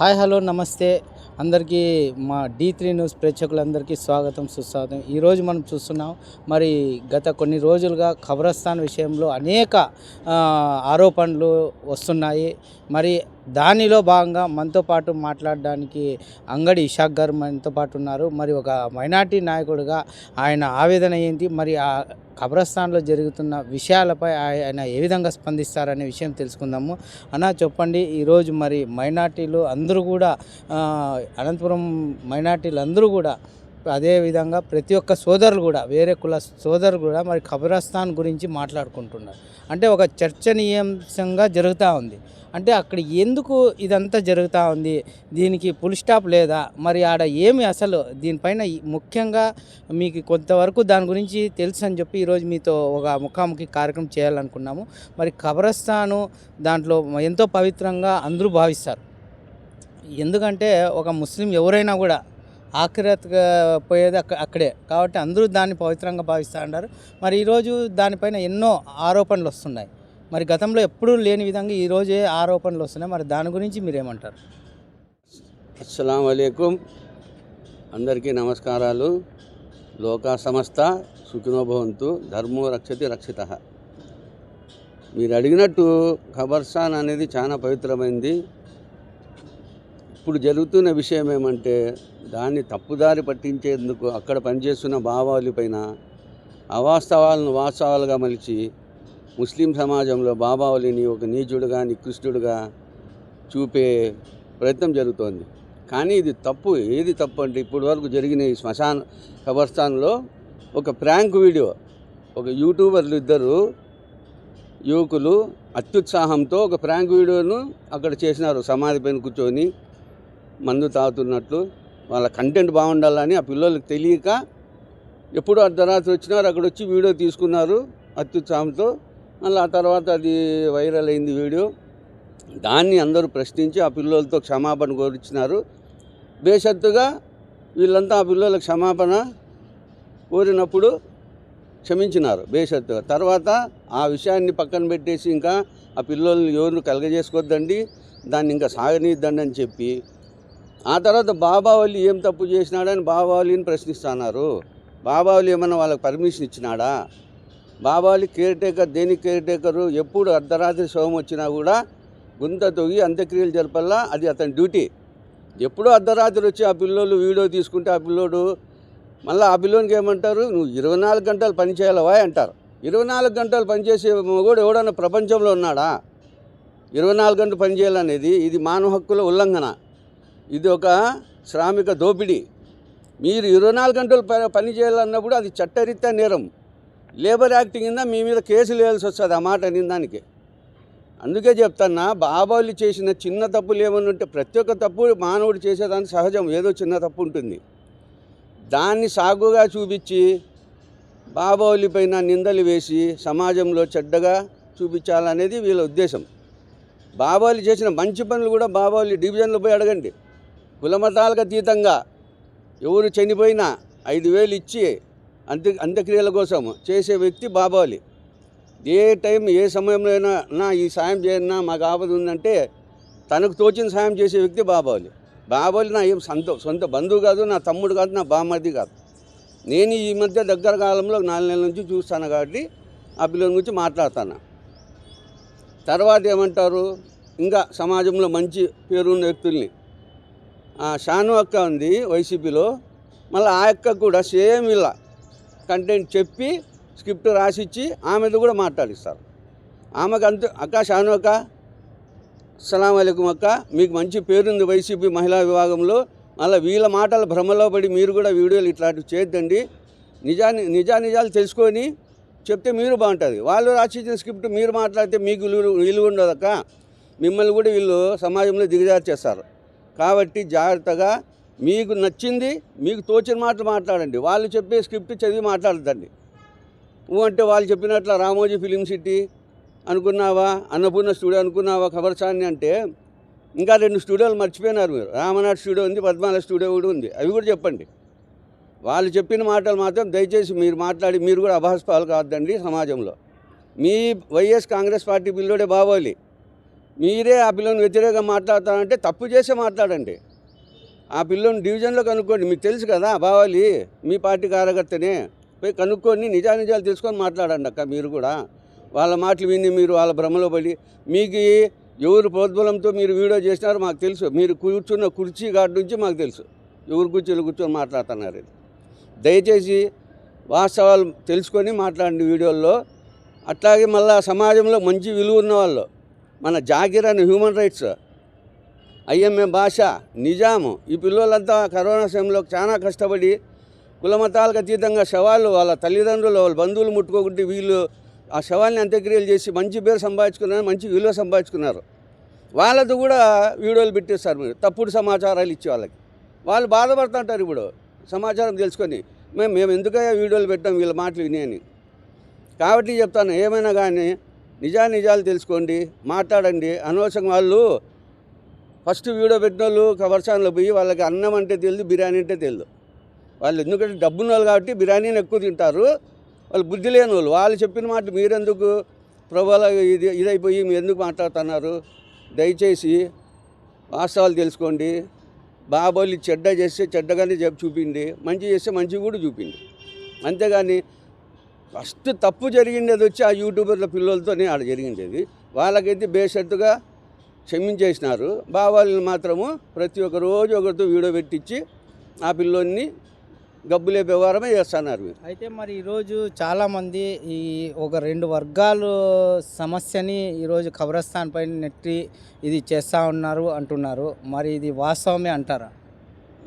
Hi hello నమస్తే. అందరికీ మా డీ త్రీ న్యూస్ ప్రేక్షకులందరికీ స్వాగతం సుస్వాగతం. ఈరోజు మనం చూస్తున్నాం మరి గత కొన్ని రోజులుగా ఖబరస్థాన్ విషయంలో అనేక ఆరోపణలు వస్తున్నాయి. మరి దానిలో భాగంగా మనతో పాటు మాట్లాడడానికి అంగడి ఇషాక్ గారు మనతో పాటు ఉన్నారు. మరి ఒక మైనార్టీ నాయకుడిగా ఆయన ఆవేదన ఏంటి? మరి ఆ కబ్రస్థాన్లో జరుగుతున్న విషయాలపై ఆయన ఏ విధంగా స్పందిస్తారనే విషయం తెలుసుకుందాము. అన్న చెప్పండి. ఈరోజు మరి మైనార్టీలు అందరూ కూడా అనంతపురం మైనార్టీలు అందరూ కూడా అదే విధంగా ప్రతి ఒక్క సోదరులు కూడా వేరే కుల సోదరులు కూడా మరి ఖబరస్థాన్ గురించి మాట్లాడుకుంటున్నారు. అంటే ఒక చర్చనీయాంశంగా జరుగుతూ ఉంది. అంటే అక్కడ ఎందుకు ఇదంతా జరుగుతూ ఉంది? దీనికి ఫుల్ స్టాప్ లేదా? మరి ఆడ ఏమి అసలు? దీనిపైన ముఖ్యంగా మీకు కొంతవరకు దాని గురించి తెలుసు అని చెప్పి ఈరోజు మీతో ఒక ముఖాముఖి కార్యక్రమం చేయాలనుకున్నాము. మరి ఖబరస్థాను దాంట్లో ఎంతో పవిత్రంగా అందరూ భావిస్తారు. ఎందుకంటే ఒక ముస్లిం ఎవరైనా కూడా ఆఖరత్గా పోయేది అక్క అక్కడే. కాబట్టి అందరూ దాన్ని పవిత్రంగా భావిస్తూ ఉంటారు మరి ఈరోజు దానిపైన ఎన్నో ఆరోపణలు వస్తున్నాయి. మరి గతంలో ఎప్పుడూ లేని విధంగా ఈరోజే ఆరోపణలు వస్తున్నాయి. మరి దాని గురించి మీరేమంటారు? అస్సలం అయికం అందరికీ నమస్కారాలు. లోకా సమస్త సుఖినోభవంతు ధర్మో రక్షతి రక్షిత. మీరు అడిగినట్టు ఖబర్సాన్ అనేది చాలా పవిత్రమైంది. ఇప్పుడు జరుగుతున్న విషయం ఏమంటే దాన్ని తప్పుదారి పట్టించేందుకు అక్కడ పనిచేస్తున్న భావాలి పైన అవాస్తవాలను వాస్తవాలుగా మలిచి ముస్లిం సమాజంలో బాబావలిని ఒక నీచుడుగా నికృష్టుడుగా చూపే ప్రయత్నం జరుగుతోంది. కానీ ఇది తప్పు. ఏది తప్పు అంటే ఇప్పటి వరకు జరిగిన ఈ శ్మశాన కబర్స్థాన్లో ఒక ప్రాంక్ వీడియో. ఒక యూట్యూబర్లు ఇద్దరు యువకులు అత్యుత్సాహంతో ఒక ప్రాంక్ వీడియోను అక్కడ చేసినారు. సమాధి పైన కూర్చొని మందు తాగుతున్నట్లు వాళ్ళ కంటెంట్ బాగుండాలని ఆ పిల్లలకు తెలియక ఎప్పుడు అర్ధరాత్రి వచ్చినారు అక్కడ వచ్చి వీడియో తీసుకున్నారు అత్యుత్సాహంతో మళ్ళీ ఆ తర్వాత అది వైరల్ అయింది వీడియో. దాన్ని అందరూ ప్రశ్నించి ఆ పిల్లలతో క్షమాపణ కోరించినారు బేషత్తుగా వీళ్ళంతా ఆ పిల్లల క్షమాపణ కోరినప్పుడు క్షమించినారు బేషత్తుగా తర్వాత ఆ విషయాన్ని పక్కన పెట్టేసి ఇంకా ఆ పిల్లల్ని ఎవరు కలగజేసుకోవద్దండి దాన్ని ఇంకా సాగనీద్దండి అని చెప్పి ఆ తర్వాత బాబావల్లి ఏం తప్పు చేసినాడని బాబావలిని ప్రశ్నిస్తున్నారు బాబావలి ఏమన్నా వాళ్ళకి పర్మిషన్ ఇచ్చినాడా? బాబావలి కేర్ టేకర్ దేనికి కేర్ టేకరు ఎప్పుడు అర్ధరాత్రి శవం వచ్చినా కూడా గుంత తొగి అంత్యక్రియలు జరపల్లా అది అతని డ్యూటీ. ఎప్పుడో అర్ధరాత్రి వచ్చి ఆ పిల్లోడు వీడియో తీసుకుంటే ఆ పిల్లోడు మళ్ళీ ఆ పిల్లోనికి ఏమంటారు? నువ్వు ఇరవై నాలుగు గంటలు పని చేయాలవా అంటారు. ఇరవై నాలుగు గంటలు పనిచేసే కూడా ఎవడన్నా ప్రపంచంలో ఉన్నాడా? ఇరవై నాలుగు గంటలు పనిచేయాలనేది ఇది మానవ హక్కుల ఉల్లంఘన. ఇది ఒక శ్రామిక దోపిడీ. మీరు ఇరవై నాలుగు గంటలు ప- పని చేయాలన్నప్పుడు అది చట్టరీత్యా నేరం. లేబర్ యాక్ట్ కింద మీ మీద కేసులు వేయాల్సి వస్తుంది ఆ మాట నిందానికి అందుకే చెప్తాన్నా బాబాలు చేసిన చిన్న తప్పులు ఏమన్నా ఉంటే ప్రతి ఒక్క తప్పు మానవుడు చేసేదానికి సహజం. ఏదో చిన్న తప్పు ఉంటుంది. దాన్ని సాగుగా చూపించి బాబావులి పైన నిందలు వేసి సమాజంలో చెడ్డగా చూపించాలనేది వీళ్ళ ఉద్దేశం. బాబావులు చేసిన మంచి పనులు కూడా బాబావులి డివిజన్లో పోయి అడగండి. కులమతాలకు అతీతంగా ఎవరు చనిపోయినా ఐదు వేలు ఇచ్చి అంత్య అంత్యక్రియల కోసం చేసే వ్యక్తి బాబాలి. ఏ టైం ఏ సమయంలో అయినా నా ఈ సాయం చేయనా మాకు ఆపద ఉందంటే తనకు తోచిన సాయం చేసే వ్యక్తి బాబాలి. బాబాలి నా ఏం సొంత సొంత బంధువు కాదు నా తమ్ముడు కాదు నా బామ్మది కాదు. నేను ఈ మధ్య దగ్గర కాలంలో నాలుగు నెలల నుంచి చూస్తాను కాబట్టి ఆ పిల్లల గురించి మాట్లాడతాను. తర్వాత ఏమంటారు? ఇంకా సమాజంలో మంచి పేరున్న వ్యక్తుల్ని షాను అక్క ఉంది వైసీపీలో. మళ్ళీ ఆ అక్క కూడా సేమ్ ఇలా కంటెంట్ చెప్పి స్క్రిప్ట్ రాసిచ్చి ఆమెతో కూడా మాట్లాడిస్తారు. ఆమెకు అంత అక్క షాను అక్క అస్సలం అయికం అక్క మీకు మంచి పేరుంది వైసీపీ మహిళా విభాగంలో. మళ్ళీ వీళ్ళ మాటల భ్రమలో పడి మీరు కూడా వీడియోలు ఇట్లాంటివి చేయొద్దండి. నిజాన్ని నిజా నిజాలు తెలుసుకొని చెప్తే మీరు బాగుంటుంది. వాళ్ళు రాసిచ్చిన స్క్రిప్ట్ మీరు మాట్లాడితే మీకు విలువ విలువ ఉండదక్క మిమ్మల్ని కూడా వీళ్ళు సమాజంలో దిగజారు చేస్తారు. కాబట్టి జాగ్రత్తగా మీకు నచ్చింది మీకు తోచిన మాటలు మాట్లాడండి. వాళ్ళు చెప్పే స్క్రిప్ట్ చదివి మాట్లాడద్దండి. నువ్వు అంటే వాళ్ళు చెప్పినట్ల రామోజీ ఫిలిం సిటీ అనుకున్నావా అన్నపూర్ణ స్టూడియో అనుకున్నావా ఖబర్సాన్ని అంటే ఇంకా రెండు స్టూడియోలు మర్చిపోయినారు మీరు. రామనాథ్ స్టూడియో ఉంది పద్మాల స్టూడియో కూడా ఉంది. అవి కూడా చెప్పండి. వాళ్ళు చెప్పిన మాటలు మాత్రం దయచేసి మీరు మాట్లాడి మీరు కూడా అభాస్పాలు కావద్దండి సమాజంలో. మీ వైఎస్ కాంగ్రెస్ పార్టీ పిల్లోడే బాబోలి మీరే ఆ పిల్లని వ్యతిరేకంగా మాట్లాడతారంటే తప్పు చేసే మాట్లాడండి. ఆ పిల్లని డివిజన్లో కనుక్కోండి. మీకు తెలుసు కదా బావాలి మీ పార్టీ కార్యకర్తనే. పోయి కనుక్కొని నిజానిజాలు తెలుసుకొని మాట్లాడండి అక్క మీరు కూడా. వాళ్ళ మాటలు విని మీరు వాళ్ళ భ్రమలో పడి మీకు ఎవరు ప్రోద్బలంతో మీరు వీడియో చేసినారో మాకు తెలుసు. మీరు కూర్చున్న కుర్చీ గాడి నుంచి మాకు తెలుసు. ఎవరు కూర్చొని కూర్చొని మాట్లాడుతున్నారు ఇది. దయచేసి వాస్తవాలు తెలుసుకొని మాట్లాడండి వీడియోల్లో. అట్లాగే మళ్ళీ సమాజంలో మంచి విలువ ఉన్న వాళ్ళు మన జాగిర్ అని హ్యూమన్ రైట్స్ ఐఎంఏ భాష నిజాము. ఈ పిల్లలంతా కరోనా సమయంలో చాలా కష్టపడి కులమతాలకు అతీతంగా శవాలు వాళ్ళ తల్లిదండ్రులు వాళ్ళ బంధువులు ముట్టుకోకుంటే వీళ్ళు ఆ శవాల్ని అంత్యక్రియలు చేసి మంచి పేరు సంపాదించుకున్నారు మంచి విలువ సంపాదించుకున్నారు. వాళ్ళది కూడా వీడియోలు పెట్టేస్తారు మీరు. తప్పుడు సమాచారాలు ఇచ్చే వాళ్ళకి. వాళ్ళు బాధపడుతుంటారు ఇప్పుడు. సమాచారం తెలుసుకొని మేము మేము ఎందుకయ్యా వీడియోలు పెట్టాం వీళ్ళ మాటలు విని అని. కాబట్టి చెప్తాను ఏమైనా కానీ నిజా నిజాలు తెలుసుకోండి మాట్లాడండి. అనవసరం వాళ్ళు ఫస్ట్ వీడియో పెట్టిన వాళ్ళు కవర్షాన్లో పోయి వాళ్ళకి అన్నం అంటే తెలియదు బిర్యానీ అంటే తెలియదు. వాళ్ళు ఎందుకంటే డబ్బున్న వాళ్ళు కాబట్టి బిర్యానీని ఎక్కువ తింటారు. వాళ్ళు బుద్ధి లేని వాళ్ళు. వాళ్ళు చెప్పిన మాట మీరెందుకు ప్రభావ ఇది ఇదైపోయి మీరు ఎందుకు మాట్లాడుతున్నారు? దయచేసి వాస్తవాలు తెలుసుకోండి. బాబోలి చెడ్డ చేస్తే చెడ్డగానే చెప్పి చూపిండి మంచి చేస్తే మంచి కూడా చూపిండి అంతేగాని ఫస్ట్ తప్పు జరిగిండేది వచ్చి ఆ యూట్యూబర్ల పిల్లలతోనే ఆడ జరిగిండేది. వాళ్ళకైతే బేషరతుగా క్షమించేసినారు. బావాళ్ళని మాత్రము ప్రతి ఒక్క రోజు ఒకరితో వీడియో పెట్టించి ఆ పిల్లోని గబ్బులే వ్యవహారమే చేస్తున్నారు మీరు అయితే మరి ఈరోజు చాలామంది ఈ ఒక రెండు వర్గాలు సమస్యని ఈరోజు కబ్రస్థాన్ పైన నెట్టి ఇది చేస్తూ ఉన్నారు అంటున్నారు. మరి ఇది వాస్తవమే అంటారా?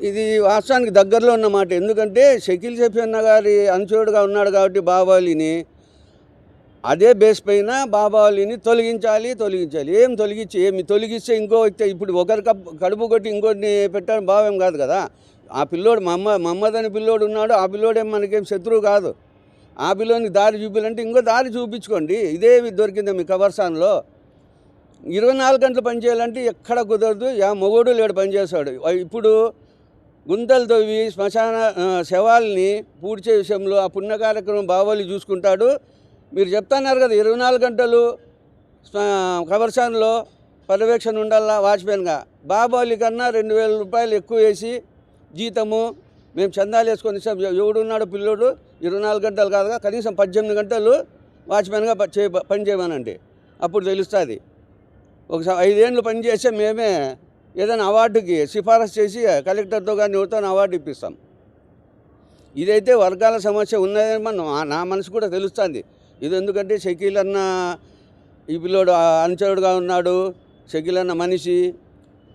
ఇది వాస్తవానికి దగ్గరలో ఉన్నమాట ఎందుకంటే షకీల్ సఫీన్న గారి అంచుడుగా ఉన్నాడు కాబట్టి బాబాలిని అదే బేస్ పైన బాబాలిని తొలగించాలి తొలగించాలి. ఏం తొలగించి ఏమి తొలగిస్తే ఇంకో వ్యక్తి ఇప్పుడు ఒకరి కడుపు కొట్టి ఇంకోటిని పెట్టడం భావం కాదు కదా. ఆ పిల్లోడు మమ్మ మమ్మద్ అని పిల్లోడు ఉన్నాడు. ఆ పిల్లోడేం మనకేం శత్రువు కాదు. ఆ పిల్లోనికి దారి చూపించాలంటే ఇంకో దారి చూపించుకోండి. ఇదేవి దొరికింది మీ కవర్సాన్లో ఇరవై నాలుగు గంటలు పనిచేయాలంటే ఎక్కడ కుదరదు. యా మొగోడు లేడు పనిచేస్తాడు ఇప్పుడు గుంతలు తవ్వి శ్మశాన శవాల్ని పూడ్చే విషయంలో ఆ పుణ్య కార్యక్రమం బావోలి చూసుకుంటాడు. మీరు చెప్తున్నారు కదా ఇరవై నాలుగు గంటలు స్మ- కబర్సాన్లో పర్యవేక్షణ ఉండాలా వాచ్మెన్గా? బాబాలి కన్నా రెండు వేల రూపాయలు ఎక్కువ వేసి జీతము మేము చందాలు వేసుకొని ఇస్తాం. ఎవడున్నాడు పిల్లోడు ఇరవై నాలుగు గంటలు కాదుగా కనీసం పద్దెనిమిది గంటలు వాచ్మెన్గా చే పని చేయమనండి. అప్పుడు తెలుస్తుంది. ఒకసారి ఐదేళ్ళు పని చేస్తే మేమే ఏదైనా అవార్డుకి సిఫారసు చేసి కలెక్టర్తో కానీ ఎవరితో అవార్డు ఇప్పిస్తాం. ఇదైతే వర్గాల సమస్య ఉన్నదని మన నా మనసు కూడా తెలుస్తుంది. ఇది ఎందుకంటే షకీల్ అన్న ఈ పిల్లోడు అనుచరుడుగా ఉన్నాడు. షకీల్ అన్న మనిషి.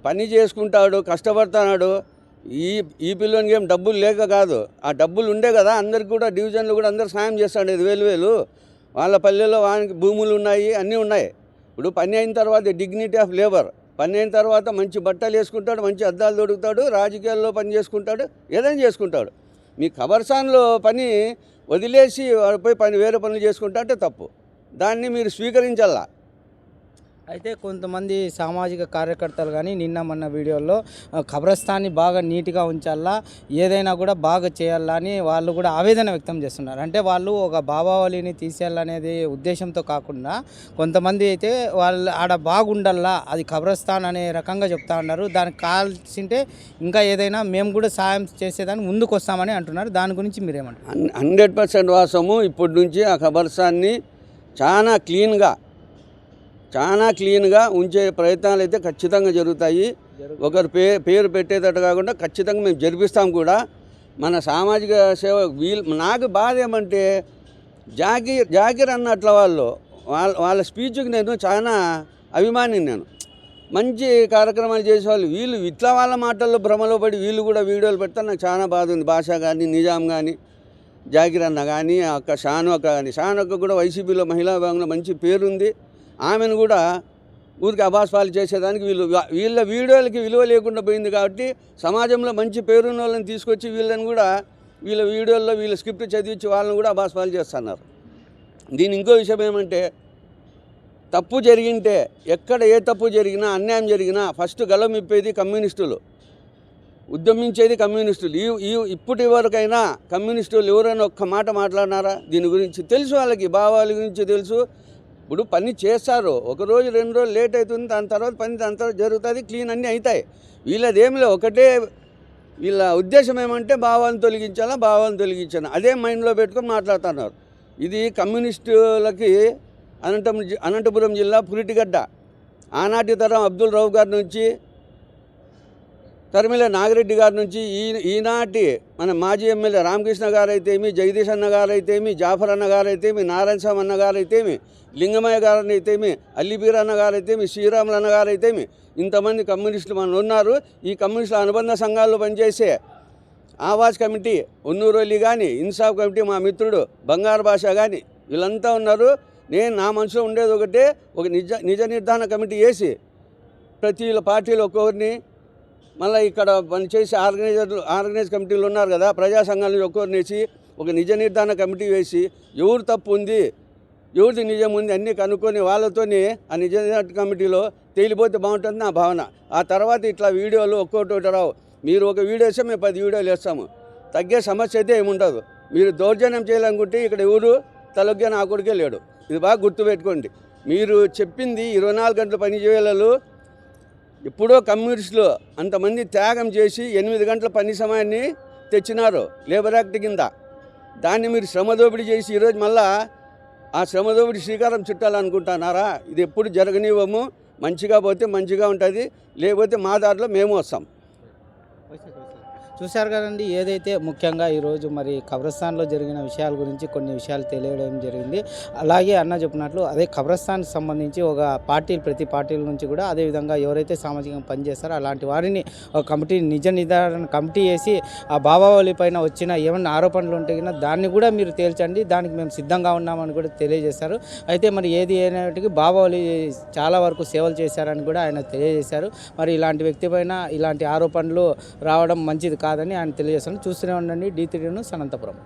పని చేసుకుంటాడు కష్టపడుతున్నాడు. ఈ ఈ పిల్లోనికి ఏం డబ్బులు లేక కాదు. ఆ డబ్బులు ఉండే కదా అందరికి కూడా డివిజన్లు కూడా అందరు సాయం చేస్తాడు. ఐదు వేలు వేలు. వాళ్ళ పల్లెల్లో వానికి భూములు ఉన్నాయి అన్నీ ఉన్నాయి. ఇప్పుడు పని అయిన తర్వాత డిగ్నిటీ ఆఫ్ లేబర్ పని అయిన తర్వాత మంచి బట్టలు వేసుకుంటాడు మంచి అద్దాలు దొడుకుతాడు రాజకీయాల్లో పని చేసుకుంటాడు ఏదైనా చేసుకుంటాడు. మీ కబర్సాన్లో పని వదిలేసి పోయి పని వేరే పనులు చేసుకుంటా అంటే తప్పు. దాన్ని మీరు స్వీకరించాలా అయితే కొంతమంది సామాజిక కార్యకర్తలు కానీ నిన్న మొన్న వీడియోలో కబ్రస్థాన్ని బాగా నీట్గా ఉంచాలా ఏదైనా కూడా బాగా చేయాలా అని వాళ్ళు కూడా ఆవేదన వ్యక్తం చేస్తున్నారు. అంటే వాళ్ళు ఒక బాబావళిని తీసేయాలనేది ఉద్దేశంతో కాకుండా కొంతమంది అయితే వాళ్ళు ఆడ బాగుండల్లా అది కబ్రస్థాన్ అనే రకంగా చెప్తా ఉన్నారు. దానికి కాల్సింటే ఇంకా ఏదైనా మేము కూడా సాయం చేసేదానికి ముందుకు వస్తామని అంటున్నారు. దాని గురించి మీరేమంటారు? హండ్రెడ్ పర్సెంట్ వాసము ఇప్పటి నుంచి ఆ కబర్స్థాన్ని చాలా క్లీన్గా చాలా క్లీన్గా ఉంచే ప్రయత్నాలు అయితే ఖచ్చితంగా జరుగుతాయి. ఒకరు పే పేరు పెట్టేటట్టు కాకుండా ఖచ్చితంగా మేము జరిపిస్తాం కూడా. మన సామాజిక సేవ వీల్ నాకు బాధ ఏమంటే జాకీర్ జాకీర్ అన్నట్ల వాళ్ళు వాళ్ళ వాళ్ళ స్పీచ్కి నేను చాలా అభిమాని నేను. మంచి కార్యక్రమాలు చేసేవాళ్ళు. వీళ్ళు ఇట్లా వాళ్ళ మాటల్లో భ్రమలో పడి వీళ్ళు కూడా వీడియోలు పెడతా నాకు చాలా బాధ ఉంది. భాష కానీ నిజాం కానీ జాకిర్ అన్న కానీ అక్క షాను అక్క కానీ షాను అక్క కూడా వైసీపీలో మహిళా విభాగంలో మంచి పేరుంది. ఆమెను కూడా ఊరికి అభాస్పాలు చేసేదానికి వీళ్ళు వీళ్ళ వీడియోలకి విలువ లేకుండా పోయింది కాబట్టి సమాజంలో మంచి పేరున్న వాళ్ళని తీసుకొచ్చి వీళ్ళని కూడా వీళ్ళ వీడియోల్లో వీళ్ళ స్క్రిప్ట్ చదివించి వాళ్ళని కూడా అభాస్పాలు చేస్తున్నారు. దీని ఇంకో విషయం ఏమంటే తప్పు జరిగింటే ఎక్కడ ఏ తప్పు జరిగినా అన్యాయం జరిగినా ఫస్ట్ గలం ఇప్పేది కమ్యూనిస్టులు. ఉద్యమించేది కమ్యూనిస్టులు. ఈ ఈ ఇప్పటి వరకైనా కమ్యూనిస్టులు ఎవరైనా ఒక్క మాట మాట్లాడినారా? దీని గురించి తెలుసు వాళ్ళకి భావాల గురించి తెలుసు. ఇప్పుడు పని చేస్తారు. ఒక రోజు రెండు రోజులు లేట్ అవుతుంది. దాని తర్వాత పని దాని తర్వాత జరుగుతుంది. క్లీన్ అన్నీ అవుతాయి. వీళ్ళది ఏం లేదు ఒకటే వీళ్ళ ఉద్దేశం ఏమంటే భావాలను తొలగించాలా భావాలను తొలగించాలా. అదే మైండ్లో పెట్టుకొని మాట్లాడుతున్నారు. ఇది కమ్యూనిస్టులకి అనంతపురం జి- అనంతపురం జిల్లా పురిటిగడ్డ. ఆనాటి తరం అబ్దుల్ రావు గారి నుంచి తరిమిల నాగిరెడ్డి గారి నుంచి ఈ ఈనాటి మన మాజీ ఎమ్మెల్యే రామకృష్ణ గారు అయితేమి జగదీష్ అన్న గారు అయితేమి జాఫర్ అన్న గారు అయితేమి నారాయణ స్వామి అన్న గారు అయితేమి లింగమయ్య గారు అయితేమి అల్లిబీర్ అన్న గారు అయితేమి శ్రీరాములు అన్న గారు అయితేమి ఇంతమంది కమ్యూనిస్టులు మన ఉన్నారు. ఈ కమ్యూనిస్టుల అనుబంధ సంఘాల్లో పనిచేసే ఆవాజ్ కమిటీ ఒన్నూరు కానీ ఇన్సాఫ్ కమిటీ మా మిత్రుడు బంగారు భాష కానీ వీళ్ళంతా ఉన్నారు. నేను నా మనసులో ఉండేది ఒకటే ఒక నిజ నిజ నిర్ధారణ కమిటీ వేసి ప్రతి పార్టీలో ఒక్కొక్కరిని మళ్ళీ ఇక్కడ పనిచేసి ఆర్గనైజర్లు ఆర్గనైజ్ కమిటీలు ఉన్నారు కదా ప్రజా సంఘాలను నుంచి ఒక్కొక్కరిని ఒక నిజ నిర్ధారణ కమిటీ వేసి ఎవరు తప్పు ఉంది ఎవరిది నిజం ఉంది అన్నీ కనుక్కొని వాళ్ళతోనే ఆ నిజ నిర్ధారణ కమిటీలో తేలిపోతే బాగుంటుంది నా భావన. ఆ తర్వాత ఇట్లా వీడియోలు ఒక్కొక్కటి రావు. మీరు ఒక వీడియో వేస్తే మేము పది వీడియోలు వేస్తాము. తగ్గే సమస్య అయితే ఏముండదు. మీరు దౌర్జన్యం చేయాలనుకుంటే ఇక్కడ ఎవరు తలొగ్గే నా కొడుకే లేడు. ఇది బాగా గుర్తుపెట్టుకోండి. మీరు చెప్పింది ఇరవై నాలుగు గంటల పని చేయాలలో ఎప్పుడో కమ్యూనిస్టులు అంతమంది త్యాగం చేసి ఎనిమిది గంటల పని సమయాన్ని తెచ్చినారు లేబర్ యాక్ట్ కింద. దాన్ని మీరు శ్రమదోపిడీ చేసి ఈరోజు మళ్ళా ఆ శ్రమదోపిడి శ్రీకారం చుట్టాలనుకుంటున్నారా? ఇది ఎప్పుడు జరగనివ్వము. మంచిగా పోతే మంచిగా ఉంటుంది. లేకపోతే మా దారిలో మేము వస్తాం. చూశారు కదండి ఏదైతే ముఖ్యంగా ఈరోజు మరి కబ్రస్థాన్లో జరిగిన విషయాల గురించి కొన్ని విషయాలు తెలియడం జరిగింది. అలాగే అన్న చెప్పినట్లు అదే కబ్రస్థాన్కి సంబంధించి ఒక పార్టీ ప్రతి పార్టీల నుంచి కూడా అదేవిధంగా ఎవరైతే సామాజికంగా పనిచేస్తారో అలాంటి వారిని ఒక కమిటీ నిజ నిర్ధారణ కమిటీ వేసి ఆ బాబావళి పైన వచ్చిన ఏమన్నా ఆరోపణలు ఉంటే కన్నా దాన్ని కూడా మీరు తేల్చండి దానికి మేము సిద్ధంగా ఉన్నామని కూడా తెలియజేశారు. అయితే మరి ఏది అయినప్పటికీ బాబావళి చాలా వరకు సేవలు చేశారని కూడా ఆయన తెలియజేశారు. మరి ఇలాంటి వ్యక్తి పైన ఇలాంటి ఆరోపణలు రావడం మంచిది కాదని ఆయన తెలియజేస్తాను చూస్తూనే ఉండండి. డీ త్రీను అనంతపురం